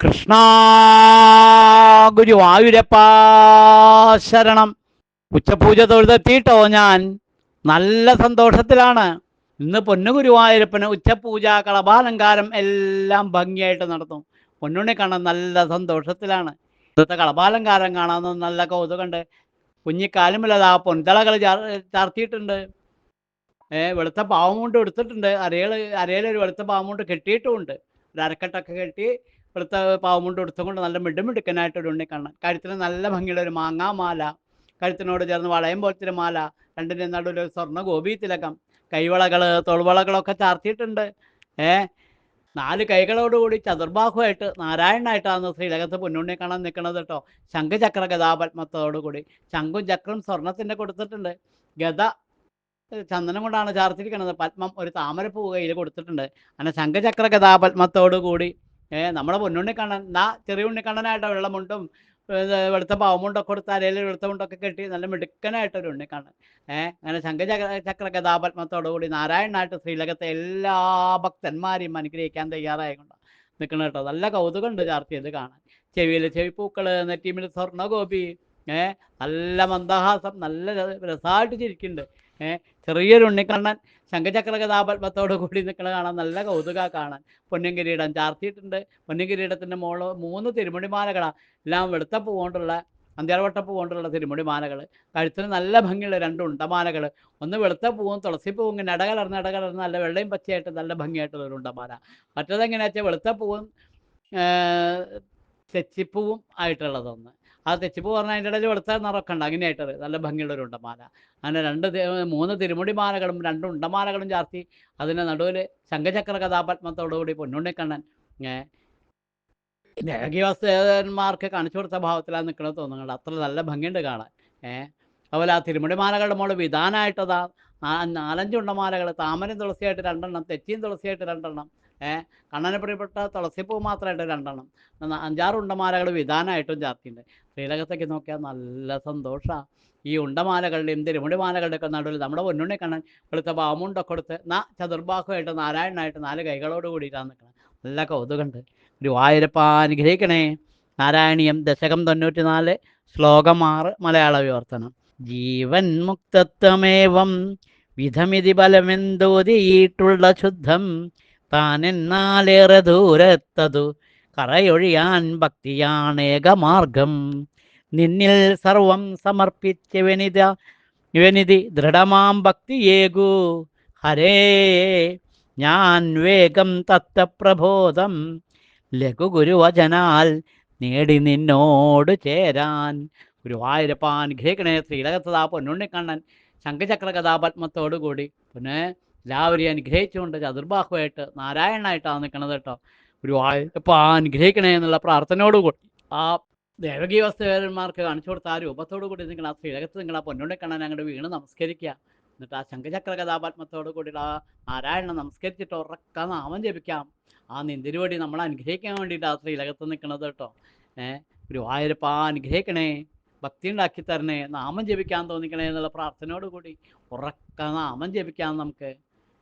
കൃഷ്ണ ഗുരുവായൂരപ്പാ ശരണം. ഉച്ചപൂജ തൊഴുതെത്തിയിട്ടോ ഞാൻ? നല്ല സന്തോഷത്തിലാണ്. ഇന്ന് പൊന്നു ഗുരുവായൂരപ്പന് ഉച്ചപൂജ കളഭാലങ്കാരം എല്ലാം ഭംഗിയായിട്ട് നടത്തും പൊന്നുണ്ണി കാണാൻ നല്ല സന്തോഷത്തിലാണ്. ഇന്നത്തെ കളഭാലങ്കാരം കാണാൻ നല്ല കൗതുകമുണ്ട്. കുഞ്ഞിക്കാലുമില്ലാതെ ആ പൊൻതളകൾ ചാർത്തിയിട്ടുണ്ട്. ഏഹ് വെളുത്ത പാവം കൊണ്ട് എടുത്തിട്ടുണ്ട്. അരയിൽ അരയിലൊരു വെളുത്ത പാവം കൊണ്ട് കെട്ടിയിട്ടുമുണ്ട്. ഒരു അരക്കെട്ടൊക്കെ കെട്ടി വെളുത്ത പാവമുണ്ട് എടുത്തുകൊണ്ട് നല്ല മിടുമിടുക്കനായിട്ട് ഒരു ഉണ്ണി കാണാൻ കഴുത്തിന് നല്ല ഭംഗിയുള്ള ഒരു മാങ്ങാമാല കഴുത്തിനോട് ചേർന്ന് വളയം പോലത്തെ മാല രണ്ടിന്റെ നടുവിൽ ഒരു സ്വർണ ഗോപി തിലകം കൈവളകൾ തൊൾവളകളൊക്കെ ചാർത്തിയിട്ടുണ്ട്. ഏ? നാല് കൈകളോടുകൂടി ചതുർബാഹുവായിട്ട് നാരായണനായിട്ടാണ് ശ്രീലകത്ത് പൊന്നുണ്ണി കാണാൻ നിൽക്കുന്നത് കേട്ടോ. ശംഖചക്ര ഗതാപത്മത്തോടുകൂടി ശംഖും ചക്രം സ്വർണത്തിന്റെ കൊടുത്തിട്ടുണ്ട്. ഗത ചന്ദനം കൊണ്ടാണ് ചാർത്തിരിക്കുന്നത്. പത്മം ഒരു താമരപ്പൂ കയ്യിൽ കൊടുത്തിട്ടുണ്ട്. അങ്ങനെ ശംഖചക്ര ഗതാപത്മത്തോടു കൂടി ഏഹ് നമ്മുടെ പൊന്നുണ്ണി കണ്ണൻ നാ ചെറിയ ഉണ്ണിക്കണ്ണനായിട്ട് വെള്ളമുണ്ടും ഇത് വെളുത്ത പാവമുണ്ടൊക്കെ കൊടുത്ത് അരയിൽ വെളുത്ത മുണ്ടൊക്കെ കെട്ടി നല്ല മിടുക്കനായിട്ട് ഒരു ഉണ്ണിക്കണ്ണൻ ഏഹ് അങ്ങനെ ശംഖചക്ര ചക്ര കഥാപത്മത്തോടുകൂടി നാരായണനായിട്ട് ശ്രീലകത്തെ എല്ലാ ഭക്തന്മാരെയും അനുഗ്രഹിക്കാൻ തയ്യാറായിക്കൊണ്ട് നിൽക്കണം കേട്ടോ. നല്ല കൗതുകമുണ്ട് ചാർത്തിയത് കാണാൻ. ചെവിയിൽ ചെവിപ്പൂക്കൾ നെറ്റിമിൽ സ്വർണഗോപി ഏഹ് നല്ല മന്ദഹാസം നല്ല രസമായിട്ട് ചിരിക്കുന്നുണ്ട്. ഏഹ് ചെറിയൊരു ഉണ്ണിക്കണ്ണൻ ശംഖചക്ര കഥാപത്മത്തോട് കൂടി നിൽക്കണ കാണാൻ നല്ല കൗതുക കാണാൻ. പൊന്നിൻകിരീടം ചാർത്തിയിട്ടുണ്ട്. പൊന്നിൻകിരീടത്തിന്റെ മോൾ മൂന്ന് തിരുമുടിമാലകളാണ് എല്ലാം വെളുത്ത പൂ കൊണ്ടുള്ള അന്ത്യാർവട്ട പൂ കൊണ്ടുള്ള തിരുമുടിമാലകൾ കഴുത്തിന് നല്ല ഭംഗിയുള്ള രണ്ട് ഉണ്ടമാലകൾ ഒന്ന് വെളുത്ത പൂവും തുളസിപ്പൂവും ഇങ്ങനെ ഇടകലർന്ന് ഇടകലർന്ന് നല്ല വെള്ളയും പച്ചയായിട്ട് നല്ല ഭംഗിയായിട്ടുള്ള ഒരു ഉണ്ടമാല. മറ്റേത് വെച്ചാൽ വെളുത്ത പൂവും തെച്ചിപ്പൂവും ആയിട്ടുള്ളതൊന്ന്. ആ തെച്ചിപ്പ് പറഞ്ഞാൽ അതിന്റെ ഇടയിൽ വെളുത്ത നിറമൊക്കെ ഉണ്ട് അങ്ങനെയായിട്ടത്. നല്ല ഭംഗിയുള്ള ഒരു ഉണ്ടമാല. അങ്ങനെ രണ്ട് മൂന്ന് തിരുമുടി മാലകളും രണ്ട് ഉണ്ടമാലകളും ചാർത്തി അതിന്റെ നടുവിൽ ശംഖചക്ര കഥാപത്മത്തോടുകൂടി പൊന്നുണ്ണിക്കണ്ണൻ ഏ ദേഹീവസ്തന്മാർക്ക് കാണിച്ചു കൊടുത്ത ഭാവത്തിലാണ് നിൽക്കണത് തോന്നുന്നുണ്ട്. അത്ര നല്ല ഭംഗിയുണ്ട് കാണാൻ ഏ. അതുപോലെ ആ തിരുമുടിമാലകളുടെ മോൾ വിധാനമായിട്ടതാ നാലഞ്ചുണ്ടമാലകൾ താമരയും തുളസിയായിട്ട് രണ്ടെണ്ണം തെച്ചിയും തുളസിയായിട്ട് രണ്ടെണ്ണം കണ്ണന് പ്രിയപ്പെട്ട തുളസിപ്പൂ മാത്രമായിട്ട് രണ്ടെണ്ണം. അഞ്ചാറ് ഉണ്ടമാലകൾ വിധാനമായിട്ടും ചാർത്തിയുണ്ട് ശ്രീലകത്തേക്ക് നോക്കിയാൽ നല്ല സന്തോഷമാണ് ഈ ഉണ്ടമാലകളുടെയും തിരുമുടിമാലകളുടെ ഒക്കെ നടുവിൽ നമ്മുടെ പൊന്നുണ്ണി കണ്ണൻ വെളുത്ത ബാമുണ്ടൊക്കെ കൊടുത്ത് നാ ചതുർബാഹുമായിട്ട് നാരായണനായിട്ട് നാല് കൈകളോട് കൂടിയിട്ടാണ് നിൽക്കണം നല്ല കൗതുകമുണ്ട് ഗുരുവായൂരപ്പ അനുഗ്രഹിക്കണേ. നാരായണീയം ദശകം തൊണ്ണൂറ്റി നാല് ശ്ലോകം ആറ് മലയാള വിവർത്തനം. ജീവൻ മുക്തത്വമേവം വിധമിതി ബലമെന്തോതിയിട്ടുള്ള ശുദ്ധം. താനെന്നാലേറെ ദൂരത്തതു കറയൊഴിയാൻ ഭക്തിയാണേകമാർഗം നിന്നിൽ സർവം സമർപ്പിച്ചവനിത വനിതി ദൃഢമാം ഭക്തിയേകു. ഹരേ ഞാൻ വേഗം തത്വപ്രബോധം ലഘുഗുരുവചനാൽ നേടി നിന്നോട് ചേരാൻ. ഗുരുവായൂരപ്പാൻ ഗ്രഹിക്കണേ ശ്രീലകത്തതാ പൊന്നുണ്ണിക്കണ്ണൻ ശംഖചക്ര കഥാപത്മത്തോടുകൂടി പിന്നെ എല്ലാവരെയും അനുഗ്രഹിച്ചുകൊണ്ട് ചതുർബാഹുവായിട്ട് നാരായണനായിട്ടാണ് നിൽക്കണത് കേട്ടോ. ഗുരുവായൂരപ്പ അനുഗ്രഹിക്കണേ എന്നുള്ള പ്രാർത്ഥനയോടുകൂടി. ആ ദേവകീ വസ്തുവന്മാർക്ക് കാണിച്ചു കൊടുത്ത ആ രൂപത്തോടു കൂടി നിങ്ങൾ ആ ശ്രീലകത്ത് നിങ്ങൾ ആ പൊന്നുണ്ണിക്കണ്ണൻ അങ്ങോട്ട് വീണ് നമസ്കരിക്കുക. എന്നിട്ട് ആ ശംഖചക്ര കഥാപാത്മത്തോടു കൂടി ആ നാരായണനെ നമസ്കരിച്ചിട്ട് ഉറക്ക നാമം ജപിക്കാം. ആ നിന്തിരുവടി നമ്മൾ അനുഗ്രഹിക്കാൻ വേണ്ടിയിട്ട് ആ ശ്രീലകത്ത് നിൽക്കണത് കേട്ടോ. ഏഹ് ഗുരുവായൂരപ്പ അനുഗ്രഹിക്കണേ ഭക്തി ഉണ്ടാക്കി തരണേ നാമം ജപിക്കാൻ തോന്നിക്കണേ എന്നുള്ള പ്രാർത്ഥനയോടുകൂടി ഉറക്ക നാമം ജപിക്കാം നമുക്ക്.